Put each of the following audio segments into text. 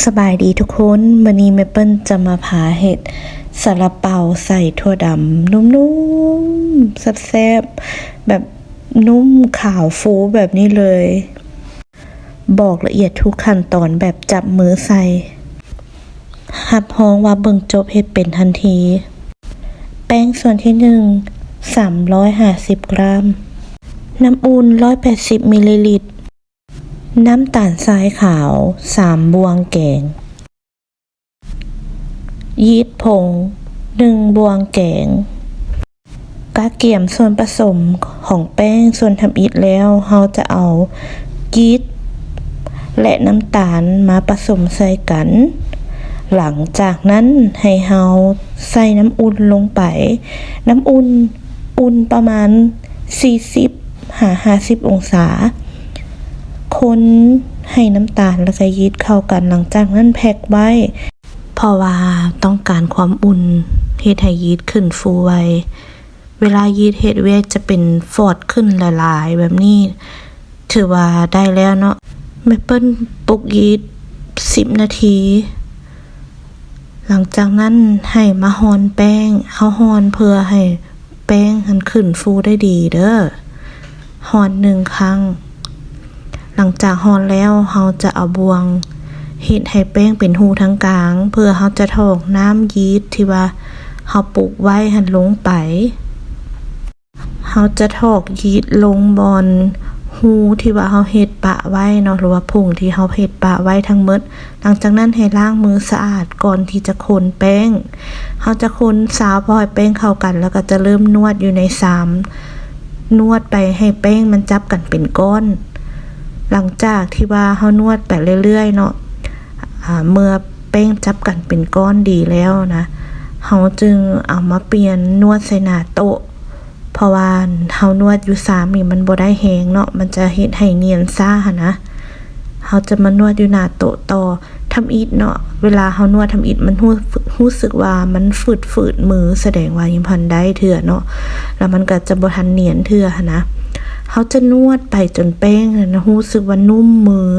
สบายดีทุกคนวันนี้แมเปิลจะมาพาเห็ดสาลาเปาใส่ถั่วดำนุ่มๆแซ่บๆแบบนุ่มขาวฟูแบบนี้เลย บอกละเอียดทุกขั้นตอนแบบจับมือใส่หับฮ้องว่าเบิ่งจบเห็ดเป็นทันที แป้งส่วนที่หนึ่งสามร้อยห้าสิบกรัม น้ำอุ่นร้อยแปดสิบมิลลิลิตร น้ำตาลทรายขาวสามบวงแกง ยีสต์ผงหนึ่งบวงแกงกาเกี่ยมส่วนผสมของแป้งส่วนทำอิฐแล้วเราจะเอายีสต์และน้ำตาลมาผสมใส่กัน หลังจากนั้นให้เฮาใส่น้ำอุ่นลงไป น้ำอุ่นอุ่นประมาณ 40หา50 องศา คนให้น้ำตาลแล้วก็ยีสต์เข้ากันหลังจากนั้นแพ็คไว้ เพราะว่าต้องการความอุ่นเฮ็ดให้ยีสต์ขึ้นฟูไวเวลายีสต์เฮ็ดเวทจะเป็นฟอดขึ้นละลายๆแบบนี้ ถือว่าได้แล้วเนาะแม่เปิ้ลปลุกยีสต์10นาที หลังจากนั้นให้มาฮอนแป้งเฮาฮอนเพื่อให้แป้งมันขึ้นฟูได้ดีเด้อฮอนหนึ่งครั้ง หลังจากฮอนแล้วเราจะเอาบวงเฮ็ดให้แป้งเป็นหูทั้งกลาง เพื่อเราจะถอกน้ำยีสต์ที่ว่าเราปลูกไว้หันลงไปเราจะถอกยีสต์ลงบอนหูที่ว่าเราเฮ็ดปะไว้เนาะหรือว่าผงที่เราเฮ็ดปะไว้ทั้งหมด หลังจากนั้นให้ล้างมือสะอาดก่อนที่จะคนแป้งเราจะคนสาวพอให้แป้งเข้ากัน แล้วก็จะเริ่มนวดอยู่ในสามนวดไปให้แป้งมันจับกันเป็นก้อน หลังจากที่ว่าเฮานวดไปเรื่อยๆเนาะเมื่อแป้งจับกันเป็นก้อนดีแล้วนะเฮาจึงเอามาเปลี่ยนนวดใส่หน้าโต๊ะเพราะว่าเฮานวดอยู่สามนี่มันบ่ได้แหงเนาะมันจะเฮ็ดให้เนียนซ่าหันะเฮาจะมานวดอยู่หน้าโต๊ะต่อทำอิฐเนาะเวลาเฮานวดทำอิฐมันรู้รู้สึกว่ามันฝืดฝืดมือแสดงว่ายังพันได้เถื่อเนาะแล้วมันก็จะบ่ทันเนียนเถื่อหันนะ เขาจะนวดไปจนแป้งนะรู้สึกว่านุ่มมือ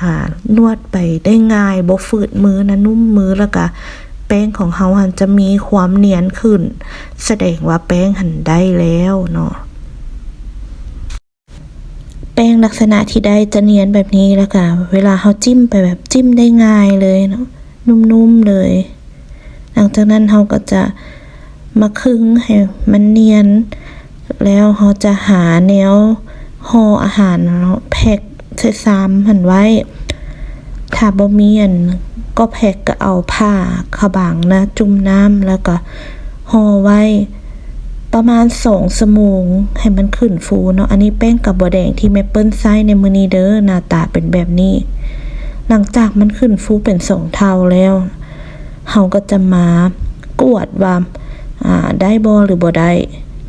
อ่านวดไปได้ง่ายบ่ฝืดมือนะนุ่มมือแล้วก็แป้งของเขาหันจะมีความเนียนขึ้น แสดงว่าแป้งหันได้แล้วเนาะแป้งลักษณะที่ได้จะเนียนแบบนี้แล้วก็เวลาเขาจิ้มไปแบบจิ้มได้ง่ายเลยเนาะนุ่มๆเลย หลังจากนั้นเขาก็จะมาคึงให้มันเนียน แล้วเขาจะหาแนวห่ออาหารเนาะแพ็คใส่ซ้ำหันไว้ ถ้าบ่มีอันก็แพ็คก็เอาผ้าขาบางนะ จุ่มน้ำแล้วก็ห่อไว้ ประมาณสองชั่วโมงให้มันขึ้นฟูเนาะอันนี้แป้งกับบัวแดงที่แม่เปิ้ลใส่ในมือนี้เด้อหน้าตาเป็นแบบนี้ หลังจากมันขึ้นฟูเป็นสองเท่าแล้วเฮาก็จะมากวดว่า อ่า ได้บ่หรือบ่ได้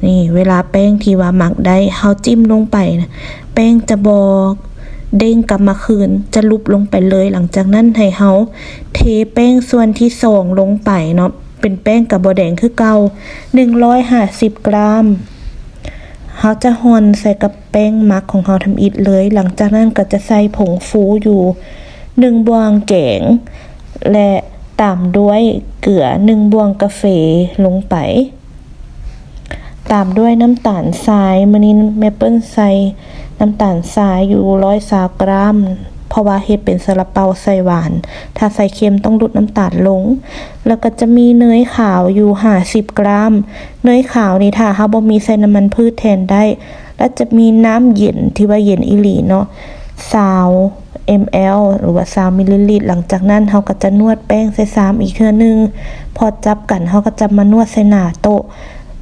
นี่เวลาแป้งที่ว่าหมักได้เฮาจิ้มลงไปนะแป้งจะบอกเด้งกลับมาคืนจะลุบลงไปเลยหลังจากนั้นให้เฮาเทแป้งส่วนที่สองลงไปเนาะเป็นแป้งกับบัวแดงคือเก่า150 กรัมเขาจะฮอนใส่กับแป้งมักของเขาทำอิฐเลย หลังจากนั้นก็จะใส่ผงฟูอยู่หนึ่งบวงแกง และตามด้วยเกลือหนึ่งบวงกาแฟลงไป ตามด้วยน้ำตาลทรายมื้อนี้แม่เปิ้ลใส่น้ำตาลทรายอยู่ร้อยสากรัมเพราะว่าเฮ็ดเป็นซาลาเปาใส่หวาน ถ้าใส่เค็มต้องลดน้ำตาลลง แล้วก็จะมีเนยขาวอยู่50กรัม เนยขาวนี่ถ้าเฮาบ่มีใส่น้ำมันพืชแทนได้ แล้วจะมีน้ำเย็นที่ว่าเย็นอีหลีเนาะซาว ml หรือว่า3มิลลิลิตรหลังจากนั้นเฮาก็จะนวดแป้งใส่ซ้ำอีกเทื่อนึง พอจับกันเฮาก็จะมานวดใส่หน้าโต๊ะ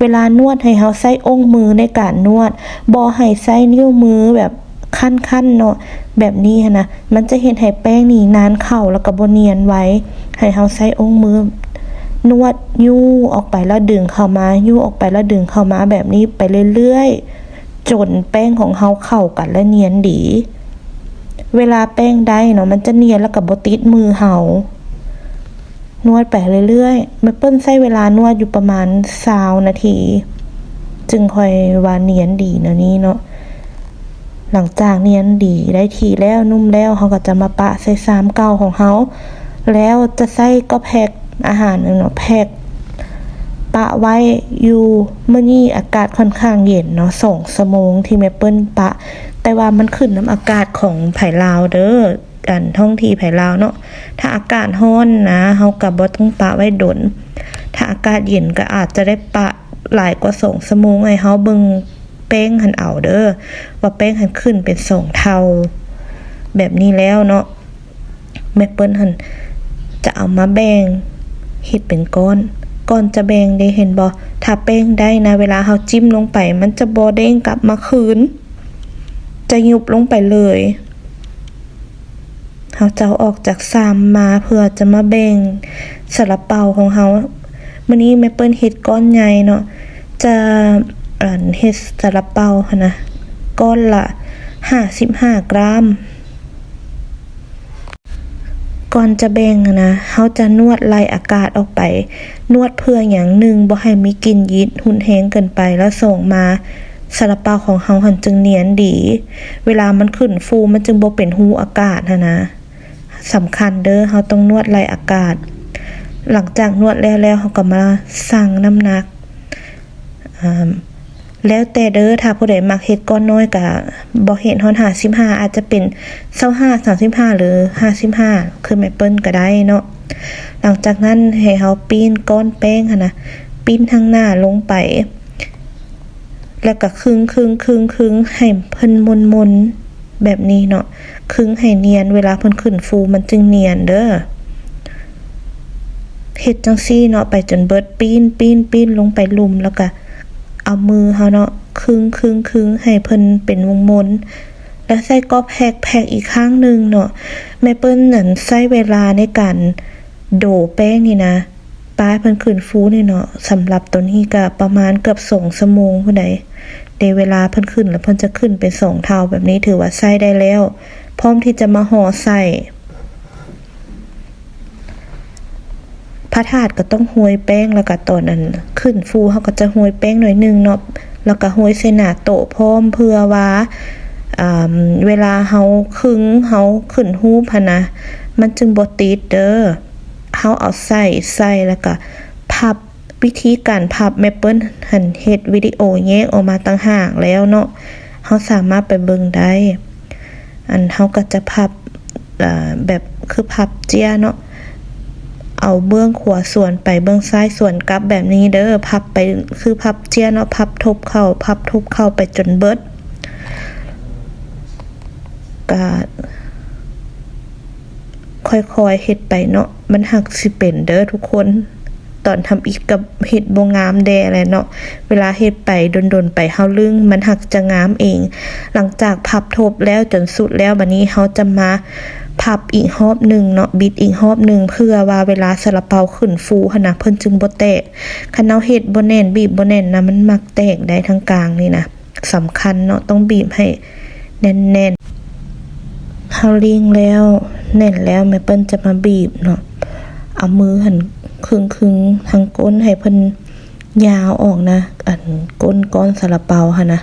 เวลานวดให้เฮาใส่องค์มือในการนวดบ่ให้ใส่นิ้วมือแบบขั้นๆเนาะแบบนี้นะมันจะเห็นให้แป้งนี่นานเข้าแล้วก็บ่เนียนไว้ ให้เฮาใส่องค์มือนวดยู่ออกไปแล้วดึงเข้ามายู่ออกไปแล้วดึงเข้ามาแบบนี้ไปเรื่อยๆจนแป้งของเฮาเข้ากันและเนียนดี เวลาแป้งได้เนาะมันจะเนียนแล้วก็บ่ติดมือเฮา นวดไปเรื่อยๆแม่เปิ้ลใช้เวลานวดอยู่ประมาณ20นาที จึงค่อยว่าเนียนดีนะนี่เนาะหลังจากเนียนดีได้ทีแล้วนุ่มแล้วเขาก็จะมาปะใส่ซามเก่าของเขาแล้วจะใส่ก็แพกอาหารเนาะแพกปะไว้อยู่เมื่อนี้อากาศค่อนข้างเย็นเนาะสองชั่วโมงที่แม่เปิ้ลปะ แต่ว่ามันขึ้นน้ำอากาศของไผ่ลาวเด้อ กันท่องทีไผ่ลาวเนาะถ้าอากาศร้อนนะเฮาก็บ่ต้องปะไว้ดน ถ้าอากาศเย็นก็อาจจะได้ปะหลายกว่าสองชั่วโมงให้เฮาเบิงแป้งหันเอาเด้อว่าแป้งหันขึ้นเป็นสองเท่า แบบนี้แล้วเนาะแม่เปิ้ลหันจะเอามาแบ่งเฮ็ดเป็นก้อนก่อนจะแบ่งได้เห็นบ่ถ้าแป้งได้นะเวลาเฮาจิ้มลงไป มันจะบ่เด้งกลับมาคืน จะยุบลงไปเลย เฮาจะอาออกจากซามมาเพื่อจะมาแบ่งสลับเปาของเฮามื้อนี้แม่เปิ้ลเฮ็ดก้อนใหญ่เนาะจะอ่านเฮ็ดสลับเปาค่ะนะก้อนละ55กรัมก่อนจะแบ่งนะเฮาจะนวดไล่อากาศออกไป นวดเพื่ออย่างหนึ่งบ่ให้มีกลิ่นยิดหุ่นแห้งเกินไปแล้วส่งมาซาลาเปาของเฮาหันจึงเนียนดี เวลามันขึ้นฟูมันจึงบ่เป็นหูอากาศหั้นนะ สำคัญเด้อเฮาต้องนวดไล่อากาศ หลังจากนวดแล้วแล้วเฮาก็มาสั่งน้ำหนักแล้วแต่เด้อถ้าผู้ใดมักเฮ็ดก้อนน้อยก็บ่เฮ็ดฮอด55อาจจะเป็น25 35หรือ55คือแม่เปิ้ลก็ได้เนาะหลังจากนั้นให้เฮาปีนก้อนแป้งนนะปีนทางหน้าลงไป แล้วก็คึงคึงคึงคึงให้เพิ่นมนมน แบบนี้เนาะคึงให้เนียนเวลาเพิ่นขึ้นฟูมันจึงเนียนเด้อเฮ็ดจังซี่เนาะไปจนเบิดปีนปีนปีนลงไปลุมแล้วก็เอามือเฮาเนาะคึงคึงคึงให้เพิ่นเป็นวงมนแล้วใส่ก็แพกแพกอีกข้างหนึ่งเนาะแม่เปิ้ลนั่นใช้เวลาในการโดแป้งนี่นะป้ายเพิ่นขึ้นฟูนี่เนาะสำหรับตัวนี้ก็ประมาณเกือบ2ชั่วโมงผู้ใด ในเวลาเพิ่นขึ้นแล้วเพิ่นจะขึ้นเป็นสองเท่าแบบนี้ถือว่าใส่ได้แล้ว พร้อมที่จะมาห่อใส่พระธาตุก็ต้องห้วยแป้งแล้วก็ตอนนั้นขึ้นฟูเขาก็จะห้วยแป้งหน่อยหนึงเนาะแล้วก็ห้วยใส่หน้าโตพร้อมเพื่อว่าเวลาเฮาคึงเฮาขึ้นฮูปหันนะ มันจึงบ่ติดเด้อเฮาเอาใส่ใส่แล้วก็พับ วิธีการพับแม่เปิลหันเฮ็ดวิดีโอแยกออกมาต่างหากแล้วเนาะเฮาสามารถไปเบิ่งได้ อันเฮาก็จะพับแบบคือพับเจียเนาะเอาเบื้องขวาส่วนไปเบื้องซ้ายส่วนกลับแบบนี้เด้อพับไปคือพับเจียเนาะพับทบเข้าพับทบเข้าไปจนเบิดก็ค่อยๆเฮ็ดไปเนาะมันหักสิเป็นเด้อทุกคน ตอนทำอีกกับเฮ็ดบ่งามแดอะไรเนาะเวลาเฮ็ดไปโดนๆไปเฮาลึงมันหักจะงามเอง หลังจากพับทบแล้วจนสุดแล้วบัดนี้เฮาจะมาพับอีกรอบหนึ่งเนาะบิดอีกรอบหนึ่งเพื่อว่าเวลาซาลาเปาขึ้นฟูหั่นนะเพิ่นจึงบ่แตกคันเอาเฮ็ดบ่แน่นบีบบ่แน่นนะมันมักแตกได้ทั้งกลางนี่นะสำคัญเนาะต้องบีบให้แน่นๆเฮาลิงแล้วแน่นแล้วแม่เปิ้นจะมาบีบเนาะเอามือหัน ครึ่งๆทางก้นให้เพิ่นยาวออกนะ อันก้นก้อนซาลาเปาหั่นนะ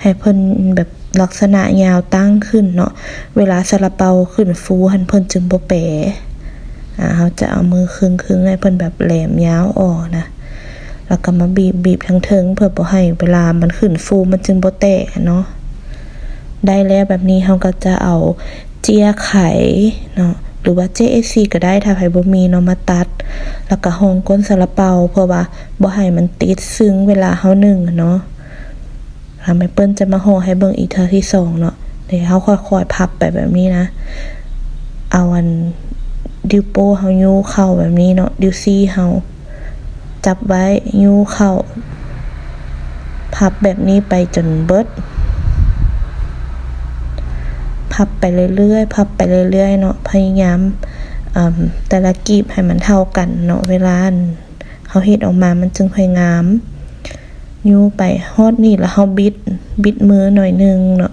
ให้เพิ่นแบบลักษณะยาวตั้งขึ้นเนาะ เวลาซาลาเปาขึ้นฟูหันเพิ่นจึงบ่แปรอ่าเขาจะเอามือครึ่งๆให้เพิ่นแบบแหลมยาวออกนะ แล้วก็มาบีบบีบทั้งเทิงเพื่อบ่ให้เวลามันขึ้นฟูมันจึงบ่แตกเนาะ ได้แล้วแบบนี้เขาก็จะเอาเจียไข่เนาะ หรือว่า JSC ก็ได้ถ้าไผบ่มีเนาะมาตัด แล้วก็ห้องก้นซาลาเปาเพื่อว่าบ่ให้มันติดซึ้งเวลาเฮานึ่งเนาะทำให้เปิ้ลจะมาห่อให้เบิ่งอีกเทื่อที่สองเนาะเดี๋ยวเขาค่อยๆพับไปแบบนี้นะ เอาอันดิวโป้เฮายูเข้าแบบนี้เนาะดิวซี่เฮาจับไว้ยูเข้าพับแบบนี้ไปจนเบิด พับไปเรื่อยๆ พับไปเรื่อยๆเนาะพยายามแต่ละกีบให้มันเท่ากันเนาะเวลาเขาเฮ็ดออกมามันจึงค่อยงามยูไปฮอดนี่แล้วเฮาบิดบิดมือหน่อยนึงเนาะ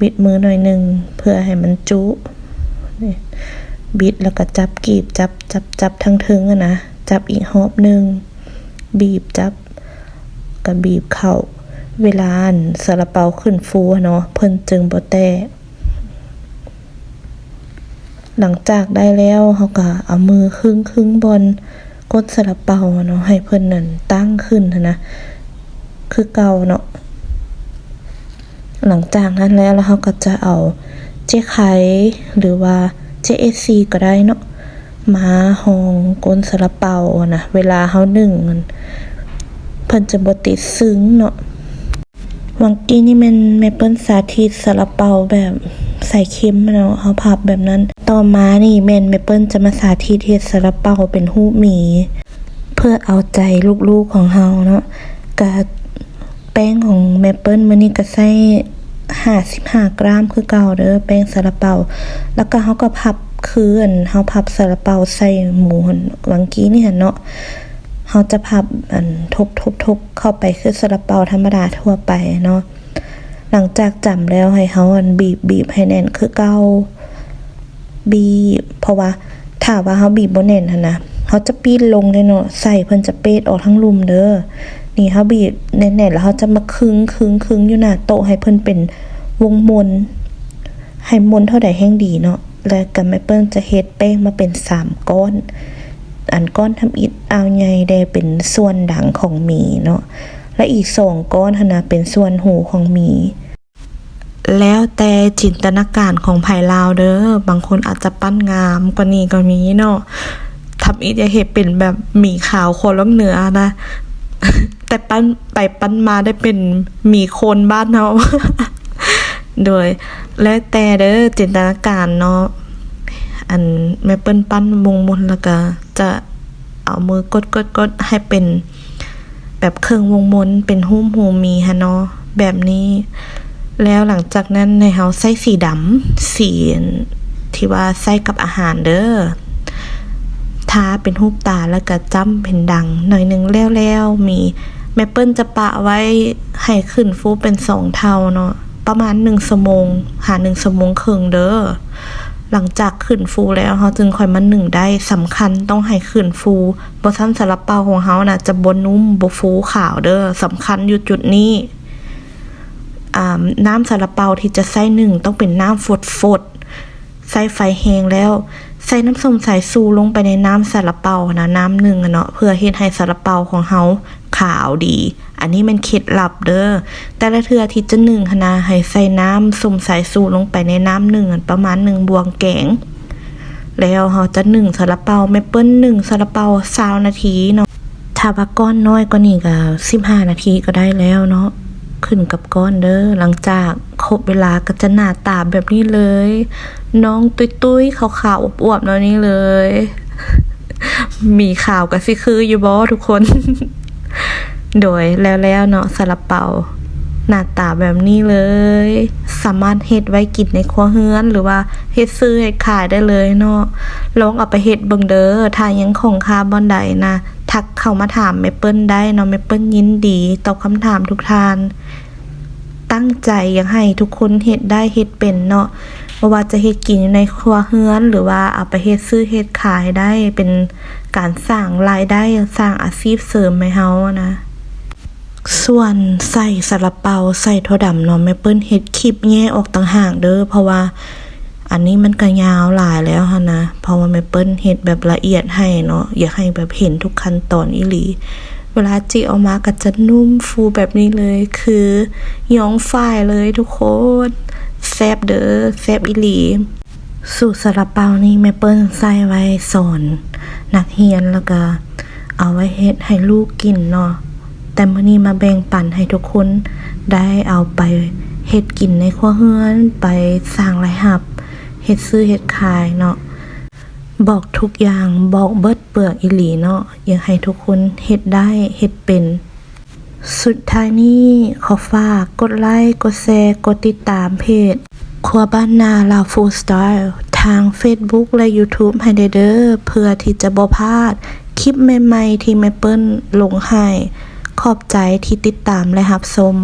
บิดมือหน่อยนึงเพื่อให้มันจุนี่บิดแล้วก็จับกีบจับจับจับทั้งเทึงอะนะจับอีกหอบหนึ่งบีบจับก็บีบเข้าเวลาอันซาลาเปาขึ้นฟูเนาะเพิ่นจึงบ่แตก หลังจากได้แล้วเขาก็เอามือครึ่งครึ่งบนก้นซาลาเปาเนาะให้เพิ่นนั่นตั้งขึ้นนนะคือเก่าเนาะหลังจากนั้นแล้วแล้วเขาก็จะเอาเจ๊ไข่หรือว่าเจ๊เอซีก็ได้เนาะมาหองก้นซาลาเปานะเวลาเขาหนึ่งเพิ่นจะบติดซึ้งเนาะ วังกี้นี่มันแม่เปิลสาธิตซาลาเปาแบบใส่เค็มเนาะเอาพับแบบนั้น ต่อมานี่แม่นแม่เปิลจะมาสาธิตเฮ็ดซาลาเปาเป็นรูหมี เพื่อเอาใจลูกๆของเฮาเนาะกะแป้งของแม่เปิลมื้อนี้ก็ใส่55กรัมคือเก่าเด้อแป้งซาลาเปา แล้วก็เฮาก็พับคืออันเฮาพับซาลาเปาใส่หมูหั่นวังกี้นี่หั่นเนาะ เขาจะพับอันทบทบทบเข้าไปคือซาลาเปาธรรมดาทั่วไปเนาะหลังจากจำแล้วให้เขาอันบีบบีบให้แน่นคือเก้าบีบเพราะว่าถ้าว่าเขาบีบบ่แน่นนะเขาจะปีนลงเลยเนาะใส่เพิ่นจะเปดออกทั้งลุมเด้อนี่เขาบีบแน่นๆแล้วเขาจะมาคึงคึงคึงอยู่หน้าโต๊ะให้เพิ่นเป็นวงมนให้มนเท่าใดแห้งดีเนาะแล้วก็แม่เปิ้ลจะเฮ็ดแป้งมาเป็นสามก้อน อันก้อนทำอิฐเอาใหญ่ได้เป็นส่วนดังของหมีเนาะและอีกสองก้อนหนนะเป็นส่วนหูของหมีแล้วแต่จินตนาการของไผ่ลาวเด้อบางคนอาจจะปั้นงามกว่านี้ก็มีเนาะทำอิฐอย่าเห็ดเป็นแบบหมีขาวโคนล้องเหนือนะ แต่ปั้นไปปั้นมาได้เป็นหมีโคนบ้านเนาโดย แล้วแต่เด้อจินตนาการเนาะ อันแม่เปิ้ลปั้นวงมนแล้วก็จะเอามือกดกดกดให้เป็นแบบเครื่องวงมนเป็นหุ้มหูมีฮะเนาะแบบนี้ แล้วหลังจากนั้นในเฮาใส่สีดำสีที่ว่าใส่กับอาหารเด้อทาเป็นรูปตาแล้วก็จ้ำเป็นดัง หน่อยหนึงแล้วๆมีแม่เปิ้ลจะปะไว้ให้ขึ้นฟูเป็นสองเท่าเนาะประมาณหนึ่งชั่วโมงหาหนึ่งชั่วโมงครึ่งเด้อ หลังจากขึ้นฟูแล้วเขาจึงค่อยมาหนึ่งได้สำคัญต้องให้ขึ้นฟูบซันสาลาเปาของเขาน่ะจะบนนุ่มบฟูขาวเด้อสำคัญอยู่จุดนี้น้ำสาลาเปาที่จะใส่หนึ่งต้องเป็นน้ำฝดฝดๆใส่ไฟแห้งแล้ว ใส่น้ำส้มสายซูลงไปในน้ำสาลาเปานะน้ำหนึ่งเนาะเพื่อเฮ็ดให้สาลาเปาของเขา ขาวดี อันนี้มันเคล็ดลับเด้อ แต่ละเทือที่จะหนึ่งหนนะให้ใส่น้ำส้มสายซูลงไปในน้ำหนึ่งประมาณหนึ่งบวงแกง แล้วเราจะหนึ่งซาลาเปาแม่เปิ้ลหนึ่งซาลาเปาสาวนาทีเนาะ ถ้าว่าก้อนน้อยกว่านี้ก็สิบห้านาทีก็ได้แล้วเนาะ ขึ้นกับก้อนเด้อ หลังจากครบเวลาก็จะหน้าตาแบบนี้เลย น้องตุ้ยตุ้ยๆขาวๆอวบๆเนาะนี่เลยมีข่าวก็สิคืออยู่บ่ทุกคน โดยแล้วแล้วเนาะซาลาเปาหน้าตาแบบนี้เลย สามารถเฮ็ดไว้กินในครัวเฮือน หรือว่าเฮ็ดซื้อเฮ็ดขายได้เลยเนาะลองเอาไปเฮ็ดเบิ่งเด้อถ้ายังของคาบ่อนใดนะทักเข้ามาถามแม่เปิ้ลได้เนาะแม่เปิ้ลยินดีตอบคำถามทุกทาน ตั้งใจอยากให้ทุกคนเฮ็ดได้เฮ็ดเป็นเนาะบ่ว่าจะเฮ็ดกินในครัวเฮือน หรือว่าเอาไปเฮ็ดซื้อเฮ็ดขายได้เป็น การสร้างรายได้สร้างอาชีพเสริมให้เฮานะ ส่วนใส่สลับเปาใส่ถั่วดำเนาะแม่เปิ้ลเฮ็ดคลิปแยกออกต่างหากเด้อเพราะว่า อันนี้มันก็ยาวหลายแล้วค่ะนะเพราะว่าแม่เปิ้ลเฮ็ดแบบละเอียดให้เนาะอยากให้แบบเห็นทุกขั้นตอนอีหลีเวลาจิออกมาก็จะนุ่มฟูแบบนี้เลย คือย้องฝ้ายเลยทุกคนแซบเด้อแซบอีหลี สูตรสลับเปานี่แม่เปิ้ลใส่ไว้สอนนักเรียนแล้วก็ เอาไว้เฮ็ดให้ลูกกินเนาะแต่มื้อนี้มาแบ่งปันให้ทุกคนได้เอาไปเฮ็ดกินในครัวเฮือนไปสร้างรายรับเฮ็ดซื้อเฮ็ดขายเนาะบอกทุกอย่างบอกเบิดเปลือกอีหลีเนาะอยากให้ทุกคนเฮ็ดได้เฮ็ดเป็น สุดท้ายนี้ขอฝากกดไลค์กดแชร์กดติดตามเพจ ครัวบ้านนาลาฟูสไตล์ทาง Facebook และ YouTube ให้เด้อเพื่อที่จะบ่พลาด คลิปใหม่ ๆ ที่แม่เปิ้ลลงให้ ขอบใจที่ติดตามและรับชม